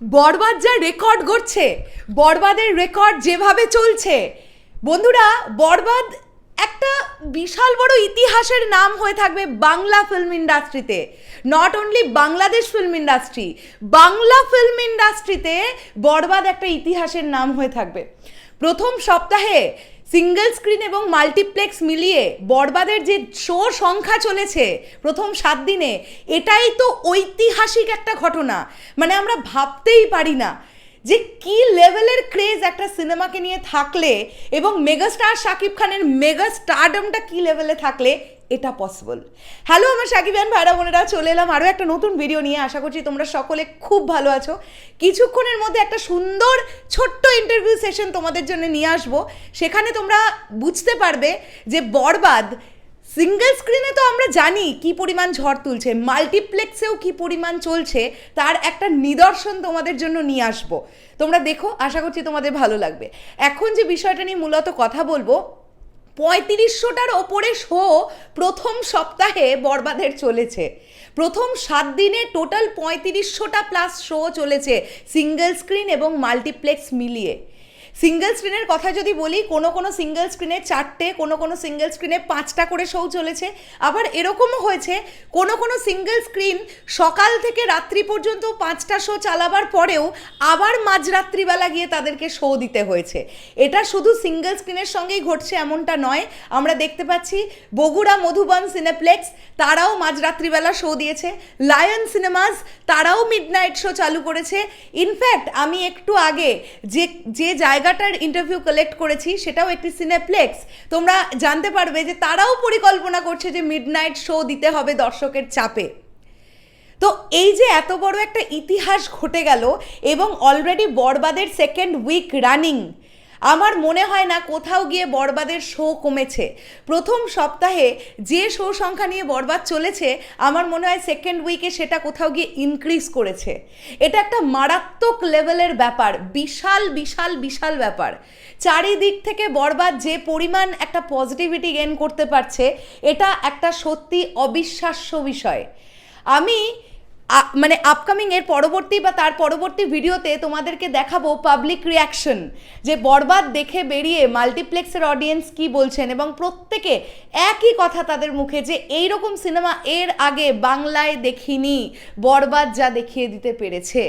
বরবাদ যা রেকর্ড করছে বরবাদের রেকর্ড যেভাবে চলছে। বন্ধুরা, বরবাদ একটা বিশাল বড় ইতিহাসের নাম হয়ে থাকবে বাংলা ফিল্ম ইন্ডাস্ট্রিতে not only Bangladesh film industry Bangla film ইন্ডাস্ট্রিতে বরবাদ একটা ইতিহাসের নাম হয়ে থাকবে। প্রথম সপ্তাহে সিঙ্গেল স্ক্রিন এবং মাল্টিপ্লেক্স মিলিয়ে বরবাদের যে শো সংখ্যা চলেছে প্রথম সাত দিনে, এটাই তো ঐতিহাসিক একটা ঘটনা। মানে আমরা ভাবতেই পারি না যে কি লেভেলের ক্রেজ একটা সিনেমাকে নিয়ে থাকলে এবং মেগাস্টার শাকিব খানের মেগা স্টারডমটা কি লেভেলে থাকলে, এটা পসিবল হ্যালো আমার সাকিবান ভাইরা, বোনেরা, চলে এলাম আরও একটা নতুন ভিডিও নিয়ে। আশা করছি তোমরা সকলে খুব ভালো আছো। কিছুক্ষণের মধ্যে একটা সুন্দর ছোট্ট ইন্টারভিউ সেশন তোমাদের জন্য নিয়ে আসব। সেখানে তোমরা বুঝতে পারবে যে বরবাদ সিঙ্গেল স্ক্রিনে তো জানি কি পরিমাণ ঝড় তুলছে মাল্টিপ্লেক্সেও কি পরিমাণ চলছে, তার একটা নিদর্শন তোমাদের জন্য নিয়ে আসব। তোমরা দেখো, আশা করছি তোমাদের ভালো লাগবে। এখন যে বিষয়টা নিয়ে মূলত কথা বলব, পঁয়ত্রিশশোটার ওপরে শো প্রথম সপ্তাহে বরবাদের চলেছে। প্রথম সাত দিনে টোটাল পঁয়ত্রিশশোটা প্লাস শো চলেছে সিঙ্গেল স্ক্রিন এবং মাল্টিপ্লেক্স মিলিয়ে। সিঙ্গেল স্ক্রিনের কথা যদি বলি, কোনো কোনো সিঙ্গেল স্ক্রিনে চারটে, কোনো কোনো সিঙ্গেল স্ক্রিনে পাঁচটা করে শো চলেছে। আবার এরকমও হয়েছে, কোনো কোনো সিঙ্গেল স্ক্রিন সকাল থেকে রাত্রি পর্যন্ত পাঁচটা শো চালাবার পরেও আবার মাঝরাত্রিবেলা গিয়ে তাদেরকে শো দিতে হয়েছে। এটা শুধু সিঙ্গেল স্ক্রিনের সঙ্গেই ঘটছে এমনটা নয়। আমরা দেখতে পাচ্ছি বগুড়া মধুবন সিনেপ্লেক্স, তারাও মাঝরাত্রিবেলা শো দিয়েছে। লায়ন সিনেমাস তারাও মিডনাইট শো চালু করেছে। ইনফ্যাক্ট আমি একটু আগে যে যে জায়গাটার ইন্টারভিউ কালেক্ট করেছি, সেটাও একটি সিনেপ্লেক্স তোমরা জানতে পারবে যে তারাও পরিকল্পনা করছে যে মিডনাইট শো দিতে হবে দর্শকের চাপে। তো এই যে এত বড় একটা ইতিহাস ঘটে গেল এবং অলরেডি বরবাদের সেকেন্ড উইক রানিং আমার মনে হয় না কোথাও গিয়ে বরবাদের শো কমেছে। প্রথম সপ্তাহে যে শো সংখ্যা নিয়ে বরবাদ চলেছে, আমার মনে হয় সেকেন্ড উইকে সেটা কোথাও গিয়ে ইনক্রিজ করেছে। এটা একটা মারাত্মক লেভেলের ব্যাপার, বিশাল বিশাল বিশাল ব্যাপার। চারিদিক থেকে বরবাদ যে পরিমাণ একটা পজিটিভিটি গেন করতে পারছে, এটা একটা সত্যি অবিশ্বাস্য বিষয়। আমি মানে আপকামিং এর পরবর্তী বা তার পরবর্তী ভিডিওতে তোমাদেরকে দেখাবো পাবলিক রিয়াকশন যে বরবাদ দেখে বেরিয়ে মাল্টিপ্লেক্সের অডিয়েন্স কি বলছেন এবং প্রত্যেকে একই কথা তাদের মুখে যে এই রকম সিনেমা এর আগে বাংলায় দেখিনি, বরবাদ যা দেখিয়ে দিতে পেরেছে।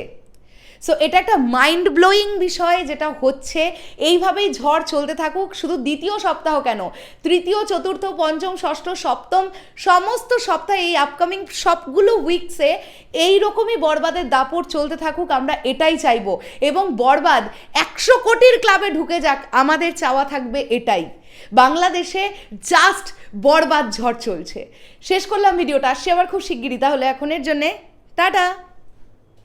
সো এটা একটা মাইন্ড ব্লোয়িং বিষয় যেটা হচ্ছে। এইভাবেই ঝড় চলতে থাকুক, শুধু দ্বিতীয় সপ্তাহ কেন? তৃতীয়, চতুর্থ, পঞ্চম, ষষ্ঠ, সপ্তম, সমস্ত সপ্তাহে এই আপকামিং সবগুলো উইকসে এই রকমই বরবাদের দাপট চলতে থাকুক, আমরা এটাই চাইব। এবং বরবাদ একশো কোটির ক্লাবে ঢুকে যাক, আমাদের চাওয়া থাকবে এটাই। বাংলাদেশে জাস্ট বরবাদ ঝড় চলছে। শেষ করলাম ভিডিওটা, আসছি আবার খুব শিগগিরই, তাহলে এখনের জন্যে, টাটা!